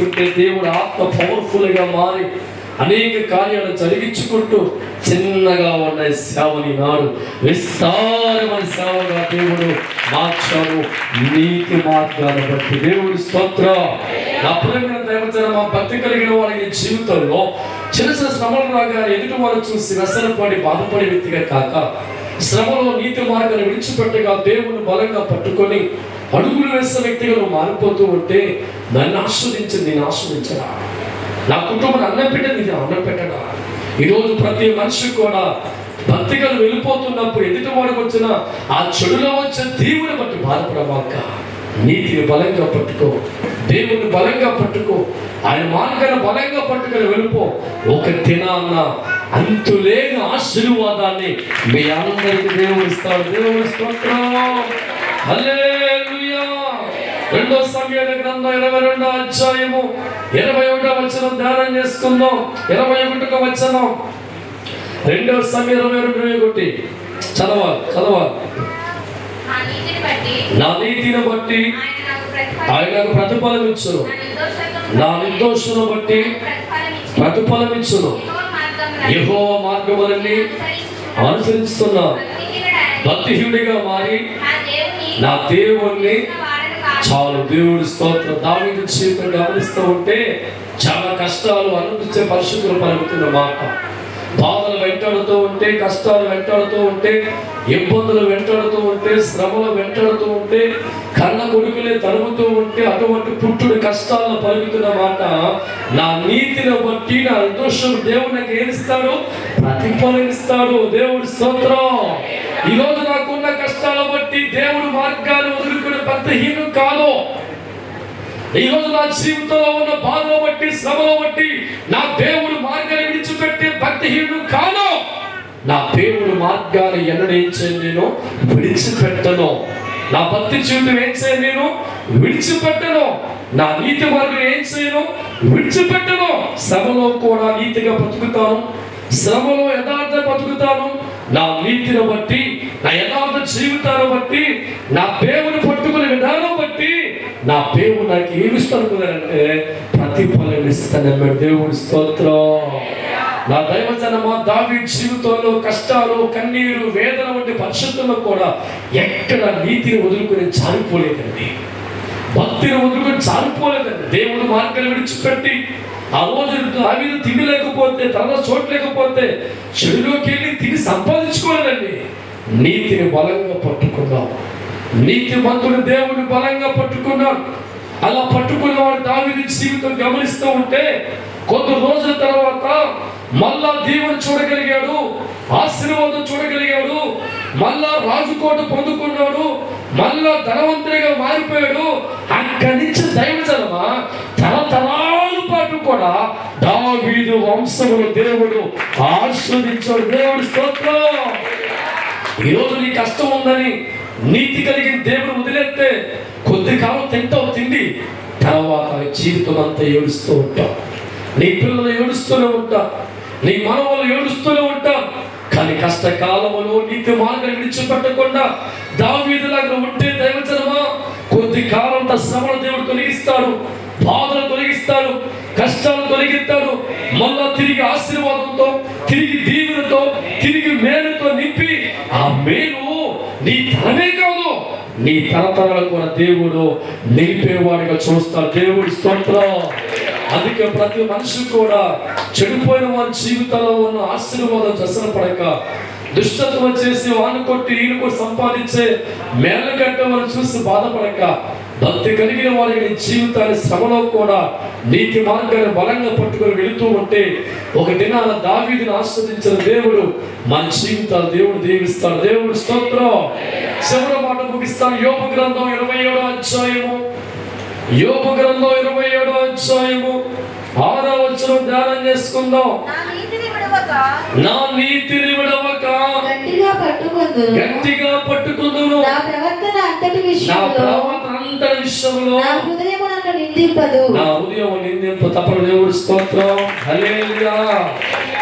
ఉంటే దేవుడు ఆత్మ పవర్ఫుల్గా మారి అనేక కార్యాలు జరిగించుకుంటూ చిన్నగా ఉన్న సేవని నాడు విస్తారమైన సేవగా దేవుడు మార్చాడు. నీతి మార్గాలు బట్టి దేవుడి స్తోత్ర. నా ప్రేమ దేవతన మా భక్తి కలిగిన వాళ్ళ జీవితంలో చిన్న చిన్న శ్రమలు రాగా ఎదుటి వారు చూసి వ్యసనపడి బాధపడే వ్యక్తిగా కాక శ్రమలో నీతి మార్గాన్ని విడిచిపెట్టగా దేవుని బలంగా పట్టుకొని అడుగులు వేసే వ్యక్తిగా నువ్వు మారిపోతూ ఉంటే నన్ను ఆస్వాదించింది నేను ఆస్వాదించరా? నా కుటుంబాన్ని అన్నం పెట్టింది నేను అన్నం పెట్టడా? ఈరోజు ప్రతి మనిషి కూడా భక్తికలు వెళ్ళిపోతున్నప్పుడు ఎదుటి వాడికి వచ్చిన ఆ చెడులో వచ్చిన దేవుని బట్టి బాధపడమాక నీతిని బలంగా పట్టుకో దేవుని బలంగా పట్టుకో ఆయన మార్గాన్ని బలంగా పట్టుకొని వెళ్ళిపో. ఒక దినాన్న అంతులేని ఆశీర్వాదాన్ని మీ అందరికి దేవుడు ఇస్తాడు. దేవుడు స్తోత్రం. రెండో సమయాల గ్రంథం ఇరవై రెండో అధ్యాయము. ఇరవై ఒకటో వచ్చిన ధ్యానం చేసుకుందాం. ఇరవై ఒకటికి వచ్చనం రెండో సమయం ఇరవై రెండు ఒకటి. చదవాలి చదవాలి. నా నీతిని బట్టి ఆయన నాకు ప్రతిఫలం ఆయనకు ప్రతిఫలం ఇచ్చును. నా నా నిర్దోషులను బట్టి ప్రతిఫలం ఇచ్చి ప్రతిఫలం ఇచ్చును. యహో మార్గములన్నీ అనుసరిస్తున్నా. భక్తిహీనుడిగా మారి నా దేవుణ్ణి. చాలు దేవుడి స్తోత్ర. దావీదు జీవితం గమనిస్తూ ఉంటే చాలా కష్టాలు అనుభవించే పరిస్థితులు పలుకుతున్న మాట. బాధలు వెంటాడుతూ ఉంటే కష్టాలు వెంటాడుతూ ఉంటే ఇబ్బందులు వెంటాడుతూ ఉంటే శ్రమలు వెంటాడుతూ ఉంటే కన్న కొడుకులే తరుముతూ ఉంటే అటువంటి పుట్టుడు కష్టాలను పలుకుతున్న మాట. నా నీతిని బట్టి నా దోషం దేవుడు నాకు ఏమిస్తాడు ప్రతిఫలమిస్తాడు దేవుడి స్తోత్రం. ఈరోజు నాకున్న కష్టాల బట్టి దేవుడు మార్గాలు భక్తహీనం కాదు? ఈ రోజు నా జీవితంలో ఉన్న బాధలో బట్టి శ్రమలో బట్టి నా దేవుడు మార్గాన్ని విడిచిపెట్టే భక్తిహీనుడు కాను? నా దేవుడు మార్గాన్ని ఎన్నడేంచే నేను? విడిచిపెట్టను. నా భక్తి జీవితం ఏం చేయను నేను? విడిచిపెట్టను. నా నీతి మార్గం ఏం చేయను? విడిచిపెట్టను. శ్రమలో కూడా నీతిగా బతుకుతాను. శ్రమలో యథార్థ బతుకుతాను. నా నీతిని బట్టి నా యథార్థ జీవితాన్ని బట్టి నా దేవుని నా దేవుడు నాకు ఏమి ఇస్తానుకున్నారంటే ప్రతిఫలం ఇస్తానన్నాడు దేవుడి స్తోత్రం. నా దైవజనమా దావి జీవితంలో కష్టాలు కన్నీరు వేదన వంటి పరిస్థితుల్లో కూడా ఎక్కడ నీతిని వదులుకుని జారిపోలేదండి. భక్తిని వదులుకొని జారిపోలేదండి. దేవుడు మార్గాలు విడిచిపెట్టి ఆ రోజు అవి తిండి లేకపోతే తన చోటు లేకపోతే చెడులోకి వెళ్ళి తిని సంపాదించుకోలేదండి. నీతిని బలంగా పట్టుకుందాం నీతిమంతుడు దేవుని బలంగా పట్టుకున్నాడు. అలా పట్టుకున్న వాడు దావిని జీవితం గమనిస్తూ ఉంటే కొద్ది రోజుల తర్వాత మళ్ళా దేవుని చూడగలిగాడు ఆశీర్వాదం చూడగలిగాడు మళ్ళా రాజుకోట పొందుకున్నాడు మళ్ళా ధనవంతుడిగా మారిపోయాడు. అక్కడి నుంచి దైవజనమా? తరతరాల పాటు కూడా దావీదు వంశములు దేవుడు ఆస్వాదించాడు దేవుడు స్తోత్రం. ఈరోజు నీ కష్టం ఉందని నీతి కలిగిన దేవుడు వదిలేస్తే కొద్ది కాలం తింటావు తిండి. తర్వాత జీవితం అంతా ఏడుస్తూ ఉంటాం. నీ పిల్లలు ఏడుస్తూనే ఉంటా. నీ మనవలు ఏడుస్తూనే ఉంటా. కానీ కష్టకాలంలో నీతి మార్గం విడిచిపెట్టకుండా దావీదులాగా ఉంటే దైవజనమా? కొద్ది కాలం శ్రమణ దేవుడు తొలగిస్తాడు. బాధలు తొలగిస్తాడు. కష్టాలు తొలగిస్తాడు. మళ్ళా తిరిగి ఆశీర్వాదంతో తిరిగి దీవెనతో తిరిగి మేలుతో నింపి ఆ మేలు నీ తరమే కాదు నీ తరతరాలు కూడా దేవుడు నిలిపేవాడిగా చూస్తాడు. దేవుడి స్తోత్రం. అందుకే ప్రతి మనిషి కూడా చెడిపోయిన వారి జీవితంలో ఉన్న ఆశీర్వాదం దశన పడక దుష్టత్వం చేసి వాను కొట్టి ఈయన కొట్టి సంపాదించే మేళ్ళ కంటే మనం చూసి బాధపడక భక్తి కలిగిన వారి జీవితాన్ని శ్రమలో కూడా నీతి మార్గాన్ని బలంగా పట్టుకొని వెళుతూ ఉంటే ఒక దినాన దావీదిని ఆస్వాదించిన దేవుడు మన జీవితాలు దేవుడు దీవిస్తాడు. దేవుడు స్తోత్రం. శివుల మాట ముగిస్తాను. యోగ గ్రంథం ఇరవై ఏడో అధ్యాయము. యోగ గ్రంథం ఇరవై ఏడో అధ్యాయము. ఆరో వచ్చిన ధ్యానం చేసుకుందాం. నా నీతిని విడవక నా గట్టిగా పట్టుకుందును. గట్టిగా పట్టుకుందును. నా ప్రవర్తన అంతటి నా విషయంలో ప్రవర్తన అంతటి విషయంలో నా హృదయము నన్ను నిందింపదు. నా హృదయం నిందింపు తప్పని దేవుడి స్తోత్రం. హల్లెలూయా.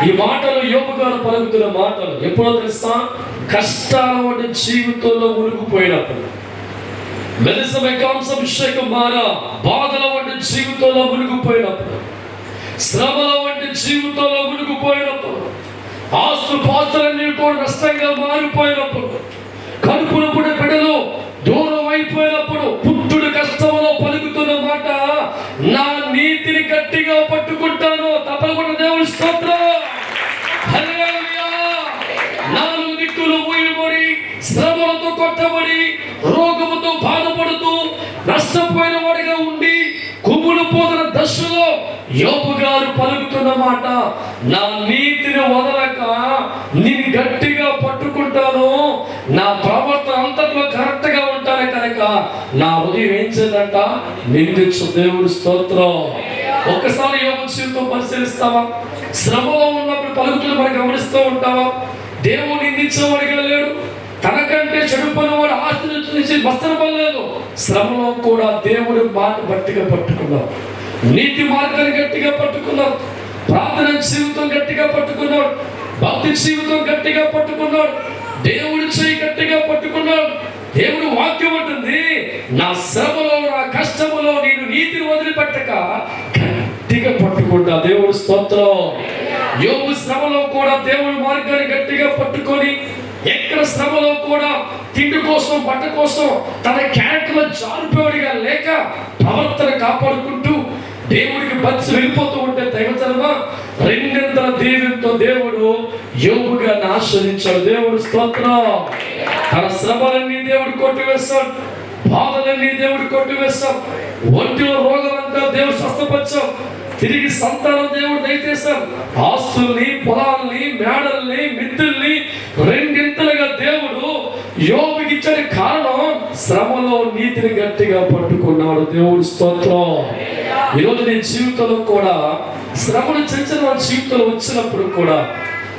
ఈ మాటలు యోగు గారు పలుకుతున్న మాటలు ఎప్పుడో తెలుసా? కష్టాల వంటి జీవితంలో మునిగిపోయినప్పుడు. మెలిసమే కాంసాభిషేకం మారా బాధల వంటి జీవితంలో మునిగిపోయినప్పుడు. శ్రమల వంటి జీవితంలో మునిగిపోయినప్పుడు ఆస్తు పాత్రలన్నీ కూడా నష్టంగా మారిపోయినప్పుడు కడుపున పుట్టిన బిడ్డలు దూరం అయిపోయినప్పుడు పుట్టుడు కష్టంలో పలుకుతున్న మాట నా నీతిని గట్టిగా పట్టుకుంటాను తప్పకుండా దేవుని స్తోత్రం హల్లెలూయా. నాలుగు దిక్కులు మూయబడి శ్రమలతో కొట్టబడి రోగముతో బాధపడుతూ నష్టపోయిన వాడిగా ఉండి కుమ్ముడు పోతున్న దశలో యోపు గారు అన్నమాట నా నీతిని వదలక నేను గట్టిగా పట్టుకుంటాను. నా ప్రవర్తన అంతట్లో కరెక్ట్గా ఉంటాను కనుక నా ఉదయం ఏం చేయాలంట నిందించు దేవుడు స్తోత్రం. ఒక్కసారి యోగ జీవితం పరిశీలిస్తావా? శ్రమలో ఉన్నప్పుడు పలుకులు మనం గమనిస్తూ ఉంటావా? దేవుడు నిందించేవాడిగా లేడు తనకంటే చెడుపని వాడు ఆశ్రయించి వస్త్ర పడలేదు శ్రమలో కూడా దేవుడి మాట గట్టిగా పట్టుకున్నావు నీతి మార్గాన్ని గట్టిగా పట్టుకున్నావు ప్రార్థన జీవితం గట్టిగా పట్టుకున్నాడు. భక్తి జీవితం గట్టిగా పట్టుకున్నాడు. దేవుడి చేయి గట్టిగా పట్టుకున్నాడు. దేవుడు వాక్యం ఉంటుంది నా శ్రమలో నా కష్టములో నేను నీతిని వదిలిపెట్టక గట్టిగా పట్టుకుంటా దేవుడు స్తోత్రం. యోగు శ్రమలో కూడా దేవుడి మార్గాన్ని గట్టిగా పట్టుకొని ఎక్కడ శ్రమలో కూడా తిండి కోసం బట్ట కోసం తన క్యారెక్టర్లో జారిపోయాడిగా లేక ప్రవర్తన కాపాడుకుంటూ దేవుడికి పచ్చ వెళ్ళిపోతూ ఉంటే దైవజనమా రెండింతల దీవెనతో దేవుడు యోగుగాన్ని ఆశ్రయించాడు. దేవుడు స్తోత్రం. తన శ్రమలన్నీ దేవుడు కొట్టివేస్తాడు బాధలన్నీ దేవుడు కొట్టివేస్తాం ఒంటిలో రోగం అంతా దేవుడు స్వస్థపరిచాం తిరిగి సంతానం దేవుడు దయచేశాం ఆస్తుల్ని పొలాల్ని మేడల్ని మిత్రుల్ని రెండింతలుగా దేవుడు యోగికి కారణం శ్రమలో నీతిని గట్టిగా పట్టుకున్నాడు దేవుడు స్తోత్రం. ఈరోజు నీ జీవితంలో కూడా శ్రమలు చిన్న వారి జీవితంలో వచ్చినప్పుడు కూడా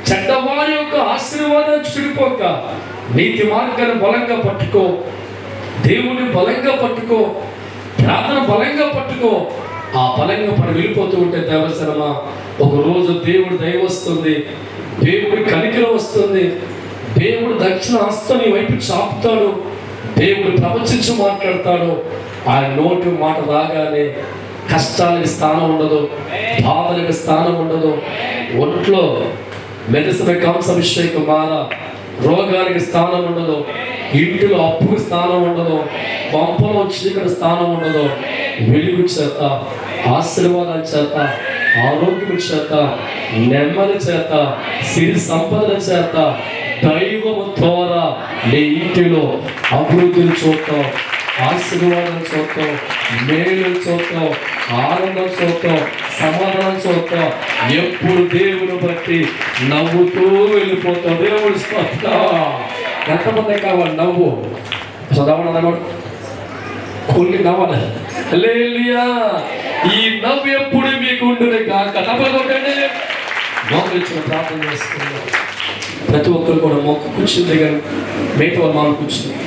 చెడ్డవారి యొక్క ఆశీర్వాదాన్ని చెడిపోక నీతి మార్గాన్ని బలంగా పట్టుకో దేవుని బలంగా పట్టుకో ప్రార్థన బలంగా పట్టుకో ఆ బలంగా పడి వెళ్ళిపోతూ ఉంటే దేవశరమ ఒక రోజు దేవుడు దయ వస్తుంది దేవుడి కనికరం వస్తుంది దేవుడు దక్షిణ హస్తం వైపు చాపుతాడు దేవుడు ప్రవచించి మాట్లాడతాడు ఆయన నోటి మాట రాగానే కష్టాలకి స్థానం ఉండదు బాధలకి స్థానం ఉండదు. ఒంట్లో మెడిసిన్ కంసాభిషేకం బాధ రోగానికి స్థానం ఉండదు. ఇంటిలో అప్పుకు స్థానం ఉండదు. పంపలో చీకటి స్థానం ఉండదు. వెలుగు చేత ఆశీర్వాదాల చేత ఆరోగ్యం చేత నెమ్మది చేత సిరి సంపదల చేత దైవము ద్వారా నీ ఇంటిలో అభివృద్ధిని చూడటం ఆశీర్వాదం చూద్దాం మేలు చూద్దాం ఆనందం చూద్దాం సమాధానం చూద్దాం ఎప్పుడు దేవుని బట్టి నవ్వుతూ వెళ్ళిపోతాం. దేవుడు స్పష్ట ఎంతమంది కావాలి నవ్వు? చదవడం కొన్ని నవ్వాలి. లేలియా ఈ నవ్వు ఎప్పుడు మీకు ఉండును కాక తప్పకొట్టండి మోకరించిన ప్రార్థన చేసుకుందాం. ప్రతి ఒక్కరు కూడా మొక్క కూర్చుంది కానీ మిగతా వాళ్ళ మామూలు కూర్చుంది.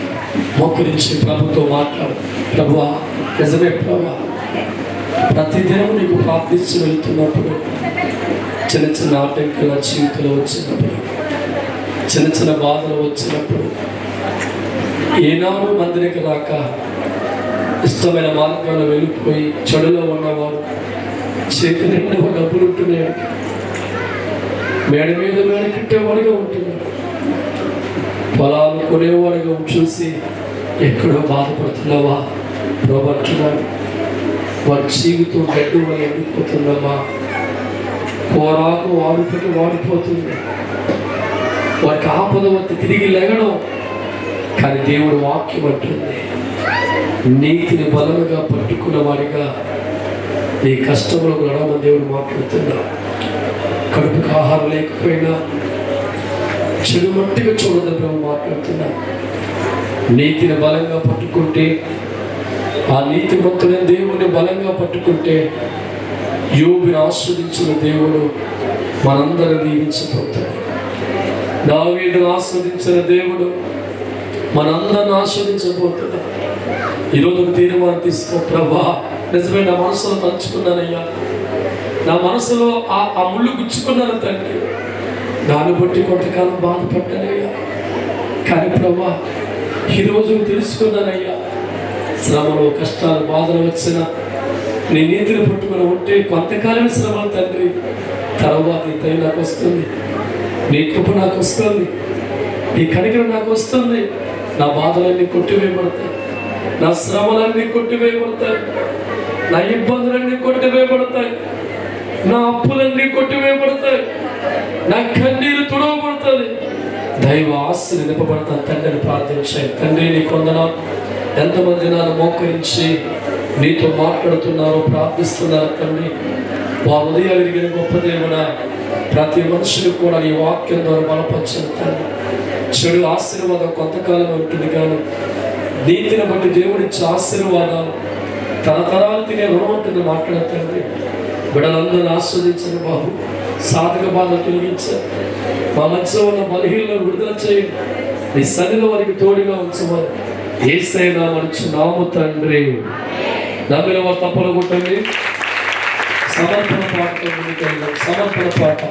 మొక్కరించి ప్రభుతో మాట్లాడు. ప్రభు నిజమే ప్రభు. ప్రతి దినం నీకు ప్రార్థించి వెళ్తున్నప్పుడు చిన్న చిన్న ఆటంకాల జీవితంలో వచ్చినప్పుడు చిన్న చిన్న బాధలు వచ్చినప్పుడు ఏనాడు మందిరికి రాక ఇష్టమైన మార్గంలో వెళ్ళిపోయి చెడులో ఉన్నవారు చేతి నిండా డబ్బులు ఉంటున్నాయి. మేడ మీద మేడ కట్టేవాడిగా ఉంటున్నాడు పొలాలు కొనేవాడిగా చూసి ఎక్కడో బాధపడుతున్నావా? రోబట్టున్నాడు వారి జీవితం గడ్డు వల్ల ఎండిపోతుందమ్మా. కోరాకు వాడిపోతే వాడిపోతుంది. వారికి ఆపద వంతు తిరిగి లెగడం. కానీ దేవుడు వాక్యం అంటుంది నీతిని బలముగా పట్టుకున్న వాడిగా నీ కష్టములకు నడవమని దేవుడు మాట్లాడుతున్నా కడుపుకు ఆహారం లేకపోయినా చెడు మట్టిగా చూడదని ప్రభు మాట్లాడుతున్నా. నీతిని బలంగా పట్టుకుంటే ఆ నీతి మొత్తమైన దేవుని బలంగా పట్టుకుంటే యోగుని ఆస్వాదించిన దేవుడు మనందరూ దీవించబోతాడు. దావీడును ఆస్వాదించిన దేవుడు మనందరిని ఆస్వాదించబోతున్నాడు ఈరోజు ఒక తీర్మానం తీసుకో ప్రభా. నిజమే నా మనసులో తలుచుకున్నానయ్యా. నా మనసులో ఆ ఆ ముళ్ళు గుచ్చుకున్నాను తండ్రి. దాన్ని బట్టి కొంతకాలం బాధపడ్డానయ్యా. కానీ ప్రభా ఈరోజు తెలుసుకున్నానయ్యా. శ్రమలు కష్టాలు బాధలు వచ్చిన నీ నీతిని పట్టుకుని ఉంటే కొంతకాలం శ్రమలు తండ్రి. తర్వాత నీ నాకు వస్తుంది. నీ కృప నాకు వస్తుంది. నీ కనికరం నాకు వస్తుంది. నా బాధలన్నీ కొట్టివేయబడతాయి. నా శ్రమలన్నీ కొట్టివేయబడతాయి. నా ఇబ్బందులన్నీ కొట్టివేయబడతాయి. నా అప్పులన్నీ కొట్టివేయబడతాయి. నా కన్నీరు తుడవబడుతుంది. దైవ ఆస్తి నింపబడతాను తండ్రిని ప్రార్థించాయి తండ్రి నీ కొందన. ఎంతమంది నన్ను మోకరించి నీతో మాట్లాడుతున్నారో ప్రార్థిస్తున్నారు తండ్రి. వా ఉదయాలు ఎరిగిన గొప్ప దేవుడ ప్రతి మనుషులు కూడా నీ వాక్యం ద్వారా బలపరచను తండ్రి. చెడు ఆశీర్వాదం కొంతకాలం ఉంటుంది కానీ నీతిని బట్టి దేవుడిచ్చే ఆశీర్వాదాలు తరతరాలు తినే రుణం ఉంటుంది మాట్లాడతండి బిడ్డలందరూ ఆస్వాదించండి బాబు. సాధక బాధ తొలగించారు మా మధ్యలో ఉన్న బలహీనలను విడుదల చేయండి నీ సన్నిధి వారికి తోడుగా ఉంచమని ఏసైనా మంచి నాము తండ్రి. నమ్మిన వారు తప్పలు కొట్టండి. సమర్పణ పాట సమర్పణ పాట.